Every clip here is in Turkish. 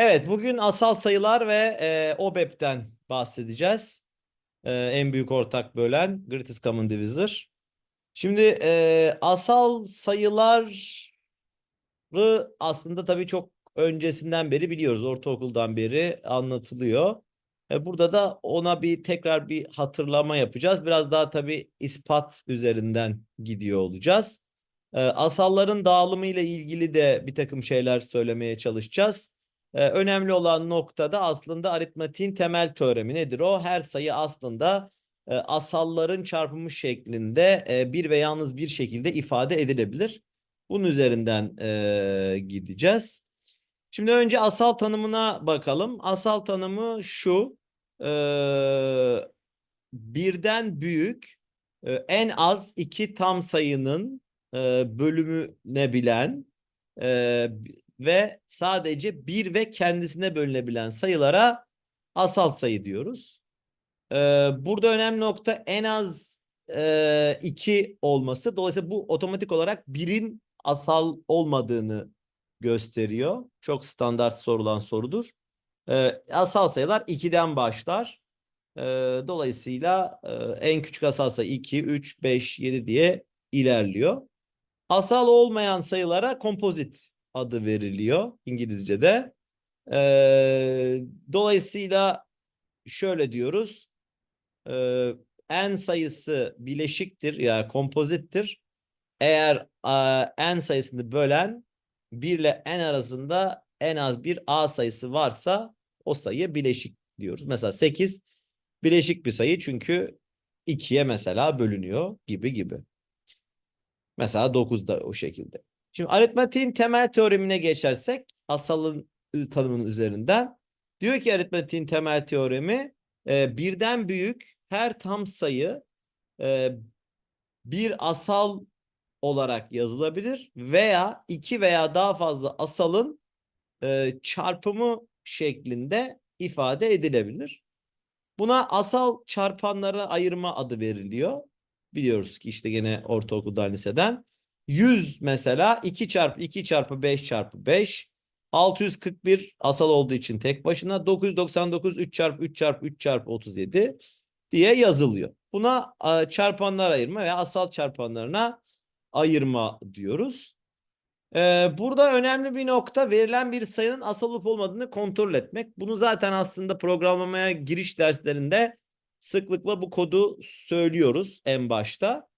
Evet, bugün asal sayılar ve e, OBEP'ten bahsedeceğiz. E, en büyük ortak bölen Greatest Common Divisor. Şimdi e, asal sayıları aslında tabii çok öncesinden beri biliyoruz. Ortaokuldan beri anlatılıyor. E, burada da ona bir tekrar bir hatırlama yapacağız. Biraz daha tabii ispat üzerinden gidiyor olacağız. E, asalların dağılımı ile ilgili de bir takım şeyler söylemeye çalışacağız. Ee, önemli olan noktada aslında aritmatiğin temel teoremi nedir o? Her sayı aslında e, asalların çarpımı şeklinde e, bir ve yalnız bir şekilde ifade edilebilir. Bunun üzerinden e, gideceğiz. Şimdi önce asal tanımına bakalım. Asal tanımı şu. E, birden büyük e, en az iki tam sayının e, bölümüne bilen e, ve sadece bir ve kendisine bölünebilen sayılara asal sayı diyoruz. Ee, burada önemli nokta en az e, iki olması. Dolayısıyla bu otomatik olarak birin asal olmadığını gösteriyor. Çok standart sorulan sorudur. Ee, asal sayılar 2'den başlar. Ee, dolayısıyla e, en küçük asal sayı 2, 3, 5, 7 diye ilerliyor. Asal olmayan sayılara kompozit adı veriliyor İngilizce'de. Ee, dolayısıyla şöyle diyoruz. Ee, n sayısı bileşiktir ya yani kompozittir. Eğer a, n sayısını bölen 1 ile n arasında en az bir a sayısı varsa o sayı bileşik diyoruz. Mesela 8 bileşik bir sayı çünkü 2'ye mesela bölünüyor gibi gibi. Mesela 9 da o şekilde. Şimdi aritmatiğin temel teoremine geçersek asalın tanımının üzerinden diyor ki aritmatiğin temel teoremi e, birden büyük her tam sayı e, bir asal olarak yazılabilir veya iki veya daha fazla asalın e, çarpımı şeklinde ifade edilebilir. Buna asal çarpanlara ayırma adı veriliyor. Biliyoruz ki işte gene ortaokuldan liseden. 100 mesela 2 çarpı 2 çarpı 5 çarpı 5. 641 asal olduğu için tek başına 999 3 çarpı 3 çarpı 3 çarpı 37 diye yazılıyor. Buna çarpanlar ayırma veya asal çarpanlarına ayırma diyoruz. Ee, burada önemli bir nokta verilen bir sayının asal olup olmadığını kontrol etmek. Bunu zaten aslında programlamaya giriş derslerinde sıklıkla bu kodu söylüyoruz en başta.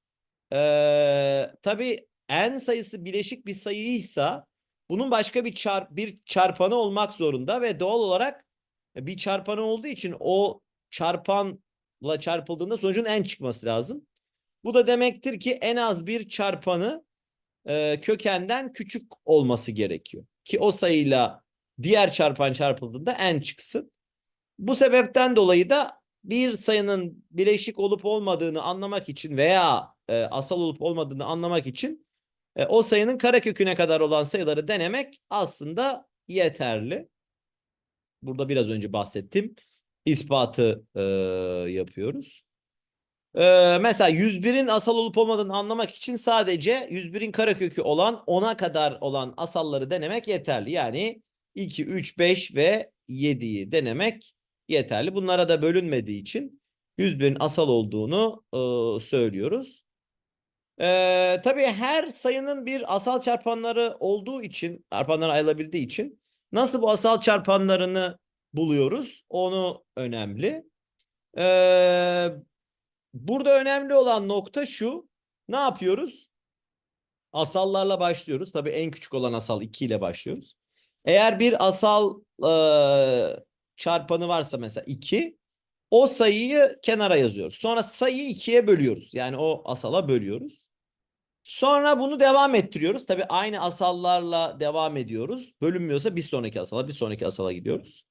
Ee, tabii n sayısı bileşik bir sayıysa bunun başka bir çarp bir çarpanı olmak zorunda ve doğal olarak bir çarpanı olduğu için o çarpanla çarpıldığında sonucun n çıkması lazım. Bu da demektir ki en az bir çarpanı e, kökenden küçük olması gerekiyor. Ki o sayıyla diğer çarpan çarpıldığında n çıksın. Bu sebepten dolayı da bir sayının bileşik olup olmadığını anlamak için veya e, asal olup olmadığını anlamak için e, o sayının kareköküne kadar olan sayıları denemek aslında yeterli. Burada biraz önce bahsettim. İspatı e, yapıyoruz. E, mesela 101'in asal olup olmadığını anlamak için sadece 101'in karekökü olan 10'a kadar olan asalları denemek yeterli. Yani 2, 3, 5 ve 7'yi denemek yeterli. Bunlara da bölünmediği için 101'in asal olduğunu e, söylüyoruz. Ee, tabii her sayının bir asal çarpanları olduğu için, çarpanları ayrılabildiği için nasıl bu asal çarpanlarını buluyoruz? Onu önemli. Ee, burada önemli olan nokta şu. Ne yapıyoruz? Asallarla başlıyoruz. Tabii en küçük olan asal 2 ile başlıyoruz. Eğer bir asal e, çarpanı varsa mesela 2, o sayıyı kenara yazıyoruz. Sonra sayıyı 2'ye bölüyoruz. Yani o asala bölüyoruz. Sonra bunu devam ettiriyoruz. Tabii aynı asallarla devam ediyoruz. Bölünmüyorsa bir sonraki asala, bir sonraki asala gidiyoruz.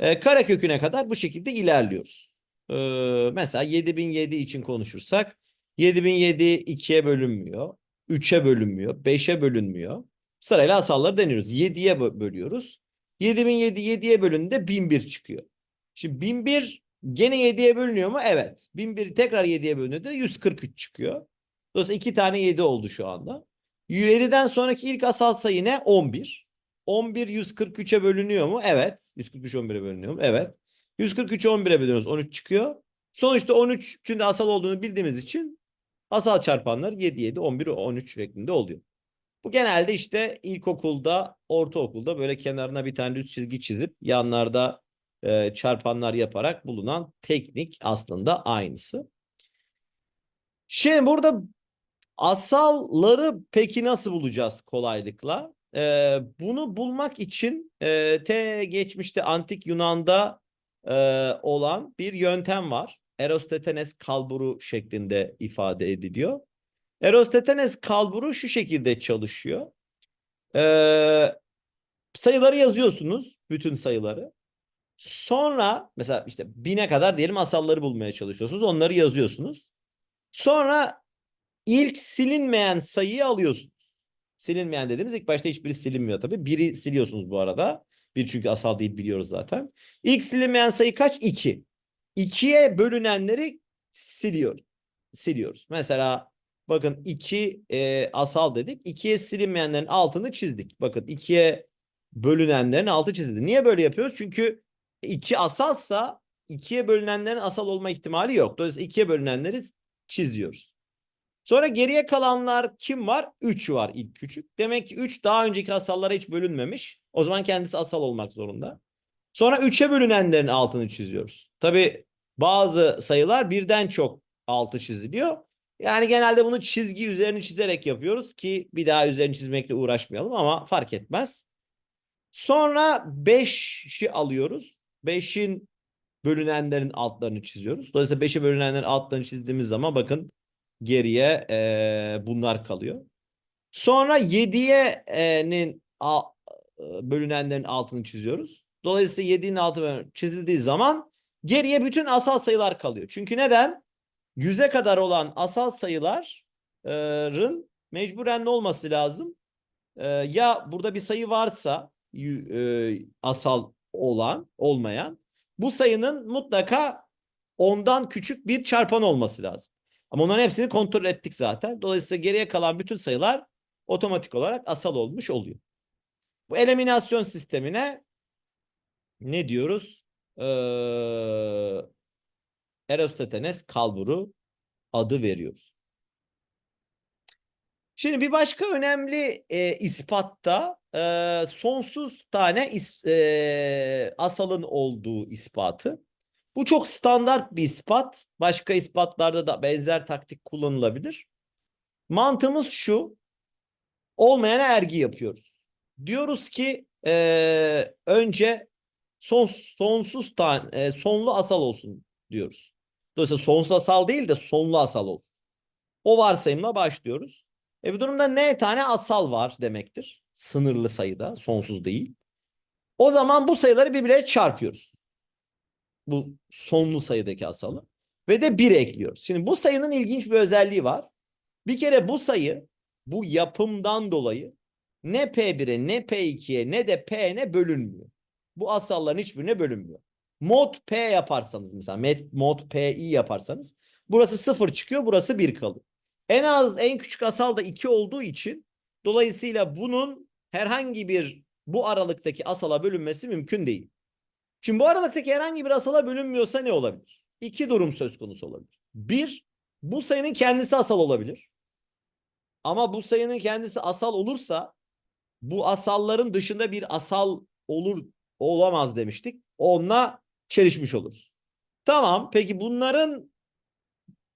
Ee, kare köküne kadar bu şekilde ilerliyoruz. Ee, mesela 7007 için konuşursak 7007 2'ye bölünmüyor. 3'e bölünmüyor. 5'e bölünmüyor. Sırayla asalları deniyoruz. 7'ye bölüyoruz. 7007 7'ye bölündüğünde 1001 çıkıyor. Şimdi 1001 gene 7'ye bölünüyor mu? Evet. 1001 tekrar 7'ye bölündüğünde 143 çıkıyor. Dolayısıyla iki tane 7 oldu şu anda. 7'den sonraki ilk asal sayı ne? 11. 11 143'e bölünüyor mu? Evet. 143 11'e bölünüyor mu? Evet. 143 11'e bölüyoruz. 13 çıkıyor. Sonuçta 13'ün de asal olduğunu bildiğimiz için asal çarpanlar 7 7 11 13 şeklinde oluyor. Bu genelde işte ilkokulda, ortaokulda böyle kenarına bir tane düz çizgi çizip yanlarda e, çarpanlar yaparak bulunan teknik aslında aynısı. Şimdi burada asalları peki nasıl bulacağız kolaylıkla? Ee, bunu bulmak için e, te geçmişte antik Yunan'da e, olan bir yöntem var. Erostetenes kalburu şeklinde ifade ediliyor. Erostetenes kalburu şu şekilde çalışıyor. Ee, sayıları yazıyorsunuz, bütün sayıları. Sonra mesela işte bine kadar diyelim asalları bulmaya çalışıyorsunuz. Onları yazıyorsunuz. Sonra ilk silinmeyen sayıyı alıyorsunuz. Silinmeyen dediğimiz ilk başta hiçbiri silinmiyor tabii. Biri siliyorsunuz bu arada. Bir çünkü asal değil biliyoruz zaten. İlk silinmeyen sayı kaç? 2. 2'ye bölünenleri siliyor. Siliyoruz. Mesela bakın 2 e, asal dedik. 2'ye silinmeyenlerin altını çizdik. Bakın 2'ye bölünenlerin altı çizildi. Niye böyle yapıyoruz? Çünkü 2 asalsa 2'ye bölünenlerin asal olma ihtimali yok. Dolayısıyla 2'ye bölünenleri çiziyoruz. Sonra geriye kalanlar kim var? 3 var ilk küçük. Demek ki 3 daha önceki asallara hiç bölünmemiş. O zaman kendisi asal olmak zorunda. Sonra 3'e bölünenlerin altını çiziyoruz. Tabi bazı sayılar birden çok altı çiziliyor. Yani genelde bunu çizgi üzerini çizerek yapıyoruz ki bir daha üzerini çizmekle uğraşmayalım ama fark etmez. Sonra 5'i alıyoruz. 5'in bölünenlerin altlarını çiziyoruz. Dolayısıyla 5'e bölünenlerin altlarını çizdiğimiz zaman bakın geriye e, bunlar kalıyor. Sonra 7'ye'nin bölünenlerin altını çiziyoruz. Dolayısıyla 7'nin altı çizildiği zaman geriye bütün asal sayılar kalıyor. Çünkü neden? 100'e kadar olan asal sayıların mecburen ne olması lazım? E, ya burada bir sayı varsa e, asal olan, olmayan bu sayının mutlaka ondan küçük bir çarpan olması lazım. Ama onların hepsini kontrol ettik zaten. Dolayısıyla geriye kalan bütün sayılar otomatik olarak asal olmuş oluyor. Bu eliminasyon sistemine ne diyoruz? Ee, Erostetenes kalburu adı veriyoruz. Şimdi bir başka önemli e, ispatta e, sonsuz tane is, e, asalın olduğu ispatı. Bu çok standart bir ispat. Başka ispatlarda da benzer taktik kullanılabilir. Mantığımız şu. Olmayana ergi yapıyoruz. Diyoruz ki e, önce son, sonsuz tane e, sonlu asal olsun diyoruz. Dolayısıyla sonsuz asal değil de sonlu asal olsun. O varsayımla başlıyoruz. E bu durumda n tane asal var demektir. Sınırlı sayıda, sonsuz değil. O zaman bu sayıları birbirine çarpıyoruz. Bu sonlu sayıdaki asalı. Ve de 1 ekliyoruz. Şimdi bu sayının ilginç bir özelliği var. Bir kere bu sayı bu yapımdan dolayı ne P1'e ne P2'ye ne de P'ne bölünmüyor. Bu asalların hiçbirine bölünmüyor. Mod P yaparsanız mesela mod PI yaparsanız burası 0 çıkıyor burası 1 kalıyor. En az en küçük asal da 2 olduğu için dolayısıyla bunun herhangi bir bu aralıktaki asala bölünmesi mümkün değil. Şimdi bu aralıktaki herhangi bir asala bölünmüyorsa ne olabilir? İki durum söz konusu olabilir. Bir, bu sayının kendisi asal olabilir. Ama bu sayının kendisi asal olursa bu asalların dışında bir asal olur olamaz demiştik. Onunla çelişmiş oluruz. Tamam peki bunların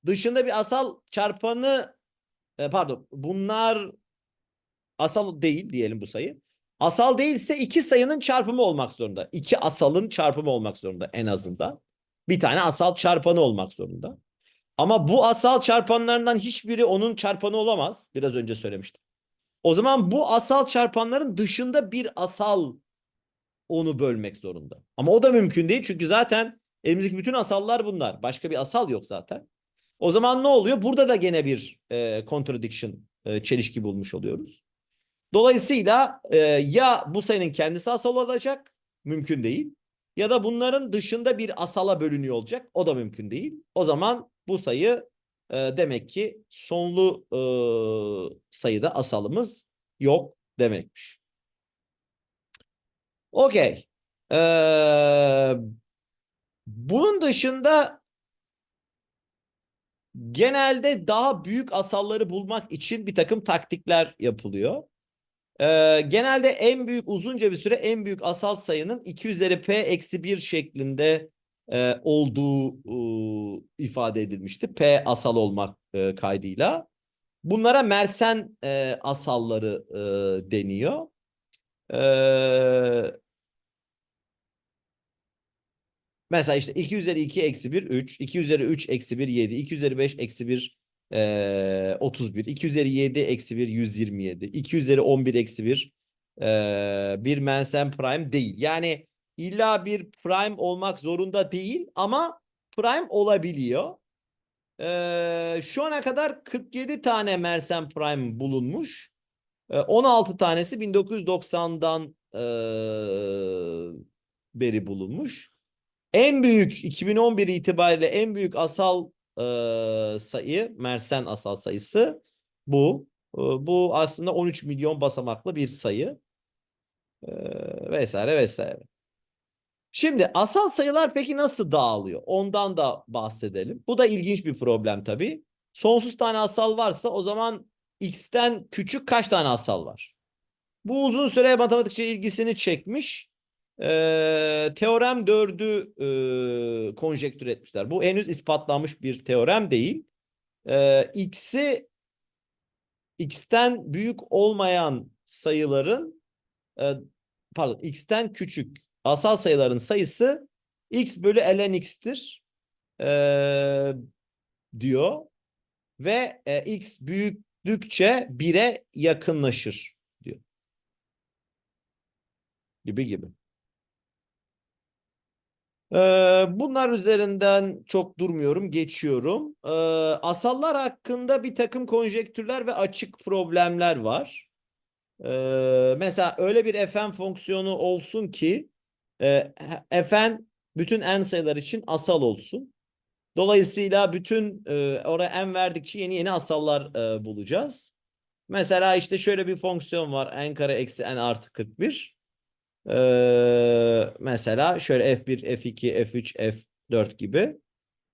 dışında bir asal çarpanı e, pardon bunlar asal değil diyelim bu sayı. Asal değilse iki sayının çarpımı olmak zorunda. İki asalın çarpımı olmak zorunda en azından. Bir tane asal çarpanı olmak zorunda. Ama bu asal çarpanlarından hiçbiri onun çarpanı olamaz. Biraz önce söylemiştim. O zaman bu asal çarpanların dışında bir asal onu bölmek zorunda. Ama o da mümkün değil çünkü zaten elimizdeki bütün asallar bunlar. Başka bir asal yok zaten. O zaman ne oluyor? Burada da gene bir e, contradiction, e, çelişki bulmuş oluyoruz. Dolayısıyla e, ya bu sayının kendisi asal olacak, mümkün değil. Ya da bunların dışında bir asala bölünüyor olacak, o da mümkün değil. O zaman bu sayı e, demek ki sonlu e, sayıda asalımız yok demekmiş. Okey. Ee, bunun dışında genelde daha büyük asalları bulmak için bir takım taktikler yapılıyor. Ee, genelde en büyük uzunca bir süre en büyük asal sayının 2 üzeri p eksi 1 şeklinde e, olduğu e, ifade edilmişti. P asal olmak e, kaydıyla. Bunlara Mersen e, asalları e, deniyor. Ee, mesela işte 2 üzeri 2 eksi 1 3, 2 üzeri 3 eksi 1 7, 2 üzeri 5 eksi 1 e, 31, 2 üzeri 7 eksi 1 127, 2 üzeri 11 eksi 1 e, bir Mersen prime değil. Yani illa bir prime olmak zorunda değil ama prime olabiliyor. Ee, şu ana kadar 47 tane Mersem Prime bulunmuş. Ee, 16 tanesi 1990'dan e, beri bulunmuş. En büyük 2011 itibariyle en büyük asal e, sayı Mersen asal sayısı bu. E, bu aslında 13 milyon basamaklı bir sayı. E, vesaire vesaire. Şimdi asal sayılar peki nasıl dağılıyor? Ondan da bahsedelim. Bu da ilginç bir problem tabii. Sonsuz tane asal varsa o zaman x'ten küçük kaç tane asal var? Bu uzun süre matematikçi ilgisini çekmiş. Ee, teorem 4'ü e, konjektür etmişler. Bu henüz ispatlanmış bir teorem değil. Ee, x'i x'ten büyük olmayan sayıların e, pardon x'ten küçük asal sayıların sayısı x bölü ln x'tir ee, diyor ve e, x büyüdükçe 1'e yakınlaşır diyor. Gibi gibi. Ee, bunlar üzerinden çok durmuyorum, geçiyorum. Ee, asallar hakkında bir takım konjektürler ve açık problemler var. Ee, mesela öyle bir fn fonksiyonu olsun ki e, fn bütün n sayılar için asal olsun. Dolayısıyla bütün e, oraya n verdikçe yeni yeni asallar e, bulacağız. Mesela işte şöyle bir fonksiyon var. n kare eksi n artı 41. Ee, mesela şöyle f1, f2, f3, f4 gibi.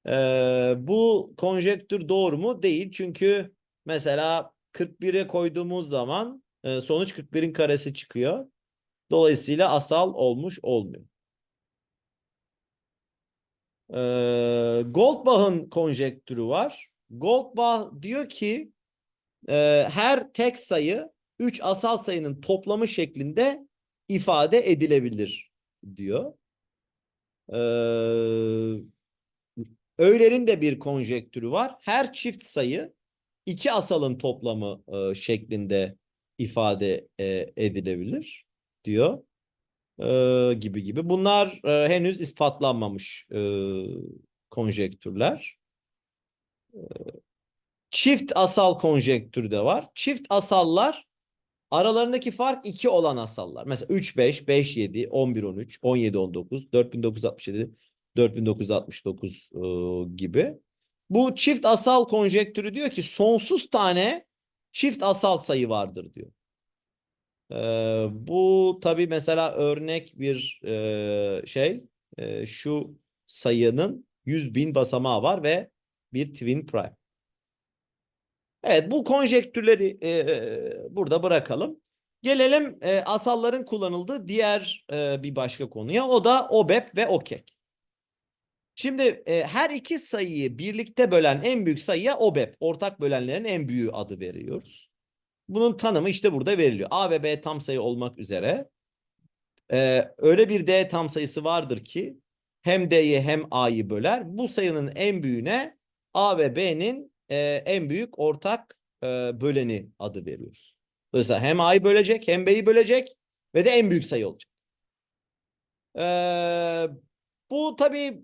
Ee, bu konjektür doğru mu? Değil. Çünkü mesela 41'e koyduğumuz zaman e, sonuç 41'in karesi çıkıyor. Dolayısıyla asal olmuş olmuyor. Ee, Goldbach'ın konjektürü var. Goldbach diyor ki e, her tek sayı 3 asal sayının toplamı şeklinde ifade edilebilir diyor. Ee, Euler'in de bir konjektürü var. Her çift sayı iki asalın toplamı e, şeklinde ifade e, edilebilir diyor. E, gibi gibi. Bunlar e, henüz ispatlanmamış e, konjektürler. E, çift asal konjektürü de var. Çift asallar Aralarındaki fark 2 olan asallar. Mesela 3 5, 5 7, 11 13, 17 19, 4967, 4969 e, gibi. Bu çift asal konjektürü diyor ki sonsuz tane çift asal sayı vardır diyor. Ee, bu tabi mesela örnek bir e, şey e, şu sayının 100 bin basamağı var ve bir twin prime. Evet bu konjektürleri e, e, burada bırakalım. Gelelim e, asalların kullanıldığı diğer e, bir başka konuya. O da OBEP ve OKEK. Şimdi e, her iki sayıyı birlikte bölen en büyük sayıya OBEP, ortak bölenlerin en büyüğü adı veriyoruz. Bunun tanımı işte burada veriliyor. A ve B tam sayı olmak üzere e, öyle bir D tam sayısı vardır ki hem D'yi hem A'yı böler. Bu sayının en büyüğüne A ve B'nin e, en büyük ortak e, böleni adı veriyoruz. Dolayısıyla hem A'yı bölecek hem B'yi bölecek ve de en büyük sayı olacak. E, bu tabii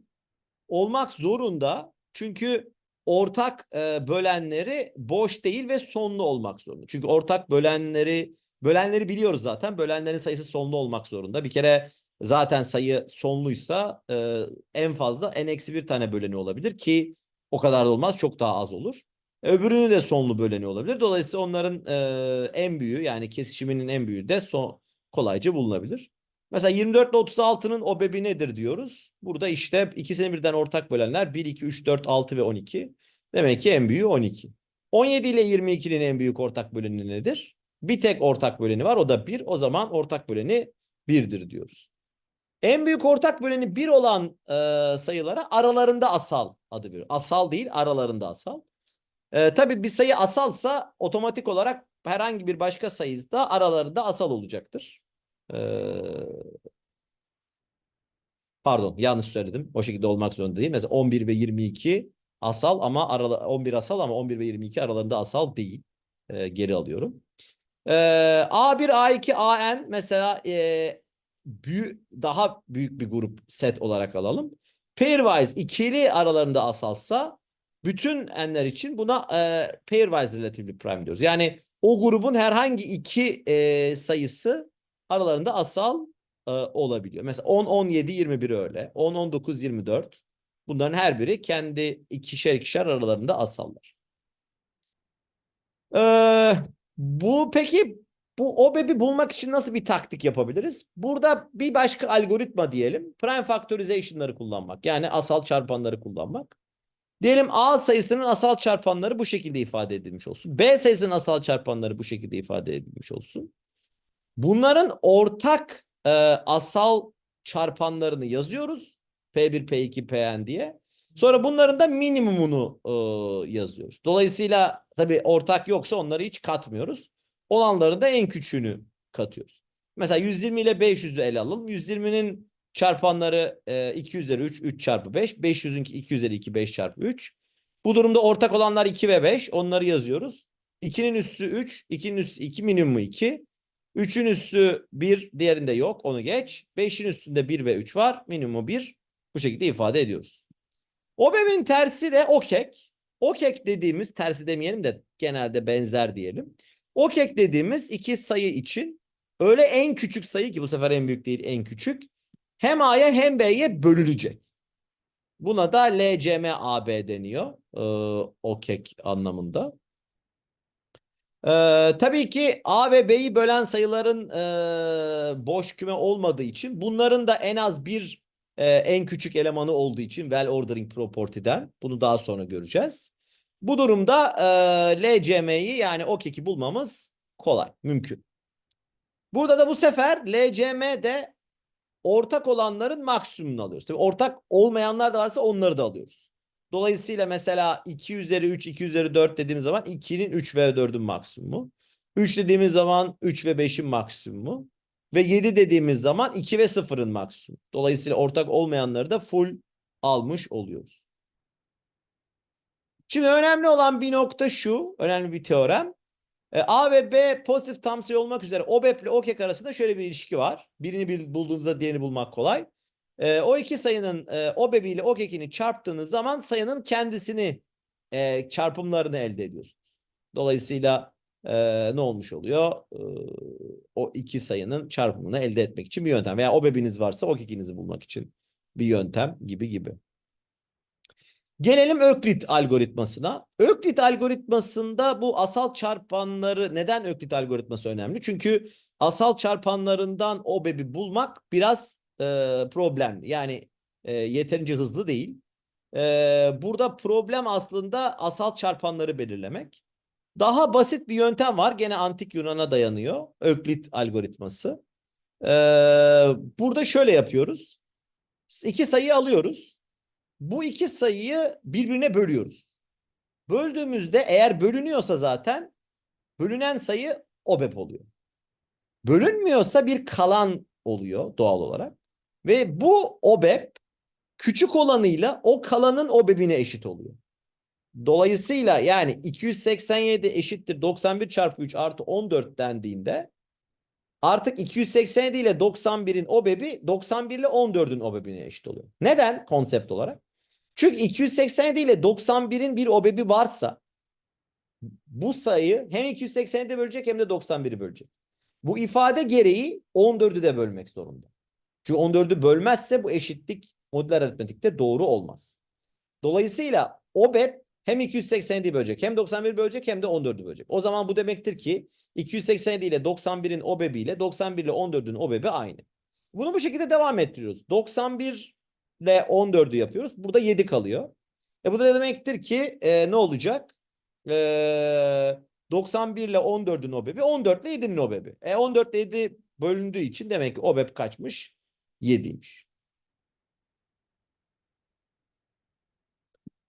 olmak zorunda çünkü ortak e, bölenleri boş değil ve sonlu olmak zorunda. Çünkü ortak bölenleri bölenleri biliyoruz zaten. Bölenlerin sayısı sonlu olmak zorunda. Bir kere zaten sayı sonluysa e, en fazla n eksi bir tane böleni olabilir ki o kadar da olmaz. Çok daha az olur. Öbürünü de sonlu böleni olabilir. Dolayısıyla onların e, en büyüğü yani kesişiminin en büyüğü de son, kolayca bulunabilir. Mesela 24 ile 36'nın OBEB'i nedir diyoruz. Burada işte ikisini birden ortak bölenler 1, 2, 3, 4, 6 ve 12. Demek ki en büyüğü 12. 17 ile 22'nin en büyük ortak böleni nedir? Bir tek ortak böleni var o da 1. O zaman ortak böleni 1'dir diyoruz. En büyük ortak böleni 1 olan e, sayılara aralarında asal adı veriyor. Asal değil aralarında asal. E, tabii bir sayı asalsa otomatik olarak herhangi bir başka sayı da aralarında asal olacaktır. E, pardon yanlış söyledim. O şekilde olmak zorunda değil. Mesela 11 ve 22 asal ama arala, 11 asal ama 11 ve 22 aralarında asal değil. E, geri alıyorum. E, A1, A2, AN mesela e, büyük, daha büyük bir grup set olarak alalım. Pairwise ikili aralarında asalsa bütün n'ler için buna e, pairwise relatively prime diyoruz. Yani o grubun herhangi iki e, sayısı aralarında asal e, olabiliyor. Mesela 10, 17, 21 öyle. 10, 19, 24. Bunların her biri kendi ikişer ikişer aralarında asallar. Ee, bu peki bu OBEB'i bulmak için nasıl bir taktik yapabiliriz? Burada bir başka algoritma diyelim. Prime factorization'ları kullanmak. Yani asal çarpanları kullanmak. Diyelim A sayısının asal çarpanları bu şekilde ifade edilmiş olsun. B sayısının asal çarpanları bu şekilde ifade edilmiş olsun. Bunların ortak e, asal çarpanlarını yazıyoruz. P1, P2, Pn diye. Sonra bunların da minimumunu e, yazıyoruz. Dolayısıyla tabii ortak yoksa onları hiç katmıyoruz. Olanların da en küçüğünü katıyoruz. Mesela 120 ile 500'ü ele alalım. 120'nin çarpanları e, 2 üzeri 3, 3 çarpı 5. 500'ün 2 üzeri 2, 5 çarpı 3. Bu durumda ortak olanlar 2 ve 5. Onları yazıyoruz. 2'nin üssü 3, 2'nin üssü 2, minimumu 2. 3'ün üssü 1, diğerinde yok. Onu geç. 5'in üstünde 1 ve 3 var. Minimumu 1. Bu şekilde ifade ediyoruz. OBEB'in tersi de OKEK. OKEK dediğimiz tersi demeyelim de genelde benzer diyelim. OKEK dediğimiz iki sayı için öyle en küçük sayı ki bu sefer en büyük değil en küçük hem A'ya hem B'ye bölünecek. Buna da LCM-AB deniyor. Ee, OKEK anlamında. Ee, tabii ki A ve B'yi bölen sayıların e, boş küme olmadığı için bunların da en az bir e, en küçük elemanı olduğu için well ordering property'den bunu daha sonra göreceğiz. Bu durumda e, LCM'yi yani OKEK'i bulmamız kolay, mümkün. Burada da bu sefer LCM'de ortak olanların maksimumunu alıyoruz. Tabii ortak olmayanlar da varsa onları da alıyoruz. Dolayısıyla mesela 2 üzeri 3, 2 üzeri 4 dediğimiz zaman 2'nin 3 ve 4'ün maksimumu. 3 dediğimiz zaman 3 ve 5'in maksimumu. Ve 7 dediğimiz zaman 2 ve 0'ın maksimum. Dolayısıyla ortak olmayanları da full almış oluyoruz. Şimdi önemli olan bir nokta şu. Önemli bir teorem. E, A ve B pozitif tam sayı olmak üzere OBEP ile OKEK arasında şöyle bir ilişki var. Birini bir bulduğunuzda diğerini bulmak kolay. E, o iki sayının e, OBEP ile OKEK'ini çarptığınız zaman sayının kendisini e, çarpımlarını elde ediyorsunuz. Dolayısıyla ne olmuş oluyor? O iki sayının çarpımını elde etmek için bir yöntem. Veya OBEP'iniz varsa OKEK'inizi bulmak için bir yöntem gibi gibi. Gelelim Öklit algoritmasına. Öklit algoritmasında bu asal çarpanları neden Öklit algoritması önemli? Çünkü asal çarpanlarından OBEB'i bulmak biraz e, problemli. Yani e, yeterince hızlı değil. E, burada problem aslında asal çarpanları belirlemek. Daha basit bir yöntem var. Gene antik Yunan'a dayanıyor. Öklit algoritması. E, burada şöyle yapıyoruz. İki sayı alıyoruz. Bu iki sayıyı birbirine bölüyoruz. Böldüğümüzde eğer bölünüyorsa zaten bölünen sayı OBEP oluyor. Bölünmüyorsa bir kalan oluyor doğal olarak. Ve bu OBEP küçük olanıyla o kalanın OBEP'ine eşit oluyor. Dolayısıyla yani 287 eşittir 91 çarpı 3 artı 14 dendiğinde artık 287 ile 91'in OBEP'i 91 ile 14'ün OBEP'ine eşit oluyor. Neden konsept olarak? Çünkü 287 ile 91'in bir OBEP'i varsa bu sayı hem 287'de bölecek hem de 91'i bölecek. Bu ifade gereği 14'ü de bölmek zorunda. Çünkü 14'ü bölmezse bu eşitlik modüler aritmetikte doğru olmaz. Dolayısıyla OBEP hem 287'yi bölecek hem 91 bölecek hem de 14'ü bölecek. O zaman bu demektir ki 287 ile 91'in OBEP'i ile 91 ile 14'ün OBEP'i aynı. Bunu bu şekilde devam ettiriyoruz. 91 ile 14'ü yapıyoruz. Burada 7 kalıyor. E bu da demektir ki e, ne olacak? E, 91 ile 14'ün OBEB'i 14 ile 7'nin OBEB'i. E 14 ile 7 bölündüğü için demek ki OBEB kaçmış? 7'ymiş.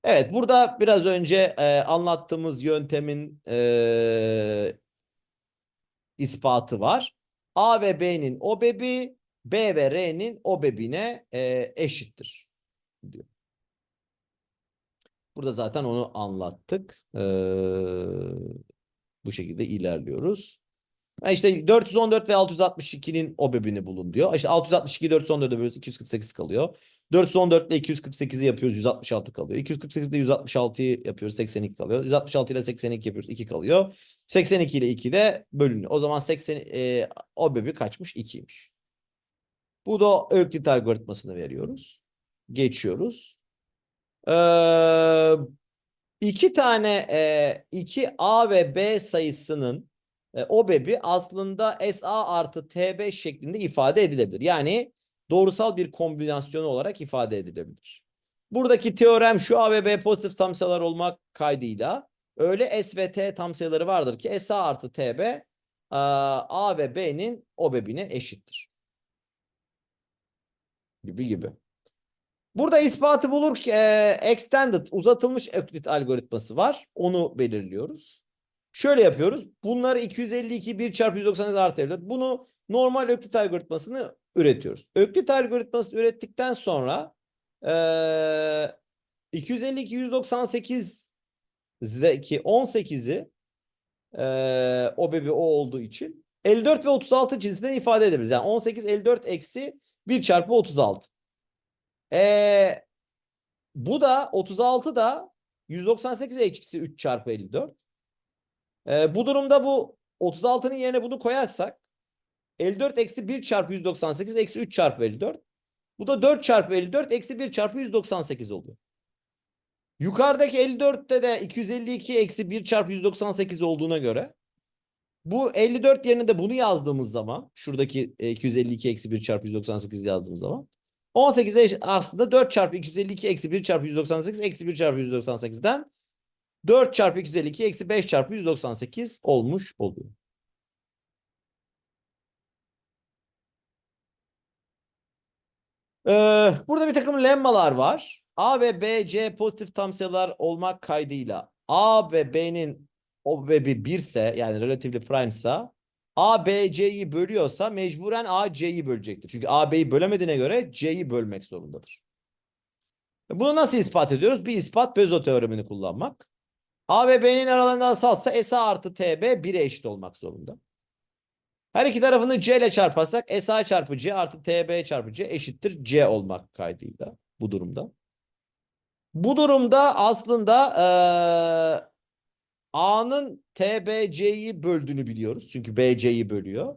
Evet burada biraz önce e, anlattığımız yöntemin e, ispatı var. A ve B'nin OBEB'i B ve R'nin OBEB'ine e, eşittir diyor. Burada zaten onu anlattık. Ee, bu şekilde ilerliyoruz. Ha işte 414 ve 662'nin OBEB'ini bulun diyor. İşte 662'yi 414'e bölüyoruz 248 kalıyor. 414 ile 248'i yapıyoruz 166 kalıyor. 248 ile 166'yı yapıyoruz 82 kalıyor. 166 ile 82 yapıyoruz 2 kalıyor. 82 ile 2 de bölünüyor. O zaman 80 e, OBEB'i kaçmış? 2'ymiş. Bu da Öklit algoritmasını veriyoruz. Geçiyoruz. Ee, iki tane e, iki A ve B sayısının e, OBEB'i aslında SA artı TB şeklinde ifade edilebilir. Yani doğrusal bir kombinasyonu olarak ifade edilebilir. Buradaki teorem şu A ve B pozitif tam sayılar olmak kaydıyla öyle S ve T tam sayıları vardır ki SA artı TB e, A ve B'nin OBEB'ine eşittir. Gibi gibi. Burada ispatı bulur e, extended uzatılmış Öklit algoritması var. Onu belirliyoruz. Şöyle yapıyoruz. Bunları 252 1 çarpı 198 artı 54. Bunu normal Öklit algoritmasını üretiyoruz. Öklit algoritmasını ürettikten sonra e, 252 198 ki 18'i e, o bebi o olduğu için 54 ve 36 cinsinden ifade edebiliriz. Yani 18 54 eksi 1 çarpı 36. Ee, bu da 36 da 198 eksi 3 çarpı 54. Ee, bu durumda bu 36'nın yerine bunu koyarsak 54 eksi 1 çarpı 198 eksi 3 çarpı 54. Bu da 4 çarpı 54 eksi 1 çarpı 198 oluyor. Yukarıdaki 54'te de 252 eksi 1 çarpı 198 olduğuna göre bu 54 yerine de bunu yazdığımız zaman şuradaki e, 252 eksi 1 çarpı 198 yazdığımız zaman 18'e aslında 4 çarpı 252 eksi 1 çarpı 198 eksi 1 çarpı 198'den 4 çarpı 252 eksi 5 çarpı 198 olmuş oluyor. Ee, burada bir takım lemmalar var. A ve B, C pozitif tam sayılar olmak kaydıyla A ve B'nin OBEB'i 1 ise yani relatively prime ise A, B, C'yi bölüyorsa mecburen A, C'yi bölecektir. Çünkü A, B'yi bölemediğine göre C'yi bölmek zorundadır. Bunu nasıl ispat ediyoruz? Bir ispat Bezo teoremini kullanmak. A ve B'nin aralarında asalsa SA artı TB 1'e eşit olmak zorunda. Her iki tarafını C ile çarparsak SA çarpı C artı TB çarpı C eşittir C olmak kaydıyla bu durumda. Bu durumda aslında ee, A'nın TBC'yi böldüğünü biliyoruz. Çünkü BC'yi bölüyor.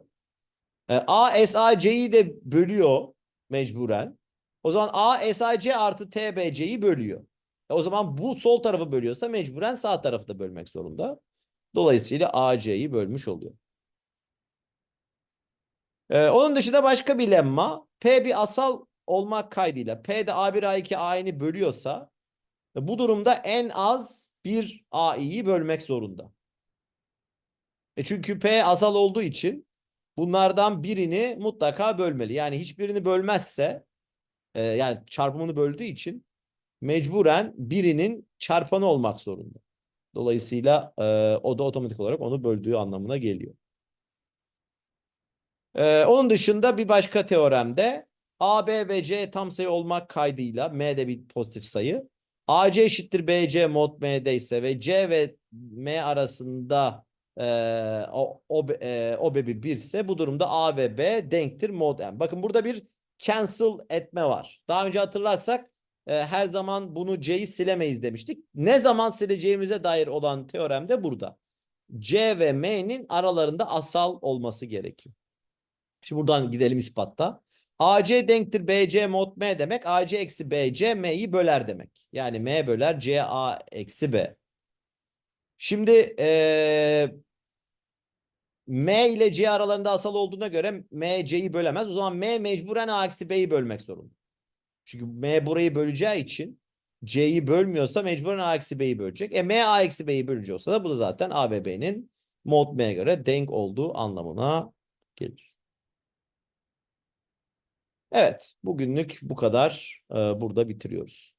E, A SAC'yi de bölüyor mecburen. O zaman A SAC artı TBC'yi bölüyor. E, o zaman bu sol tarafı bölüyorsa mecburen sağ tarafı da bölmek zorunda. Dolayısıyla AC'yi bölmüş oluyor. Ee, onun dışında başka bir lemma. P bir asal olmak kaydıyla P de A1 A2 A'ni bölüyorsa bu durumda en az bir AI'yi bölmek zorunda. E çünkü P asal olduğu için bunlardan birini mutlaka bölmeli. Yani hiçbirini bölmezse e, yani çarpımını böldüğü için mecburen birinin çarpanı olmak zorunda. Dolayısıyla e, o da otomatik olarak onu böldüğü anlamına geliyor. E, onun dışında bir başka teoremde A, B ve C tam sayı olmak kaydıyla M de bir pozitif sayı. AC eşittir BC mod M'de ise ve C ve M arasında e, o, o, e, o bebi 1 ise bu durumda A ve B denktir mod M. Bakın burada bir cancel etme var. Daha önce hatırlarsak e, her zaman bunu C'yi silemeyiz demiştik. Ne zaman sileceğimize dair olan teorem de burada. C ve M'nin aralarında asal olması gerekiyor. Şimdi buradan gidelim ispatta. AC denktir BC mod M demek. AC eksi BC M'yi böler demek. Yani M böler CA eksi B. Şimdi ee, M ile C aralarında asal olduğuna göre M C'yi bölemez. O zaman M mecburen A eksi B'yi bölmek zorunda. Çünkü M burayı böleceği için C'yi bölmüyorsa mecburen A eksi B'yi bölecek. E M A eksi B'yi bölücüyorsa da bu da zaten A ve B'nin mod M'ye göre denk olduğu anlamına gelir. Evet, bugünlük bu kadar. Ee, burada bitiriyoruz.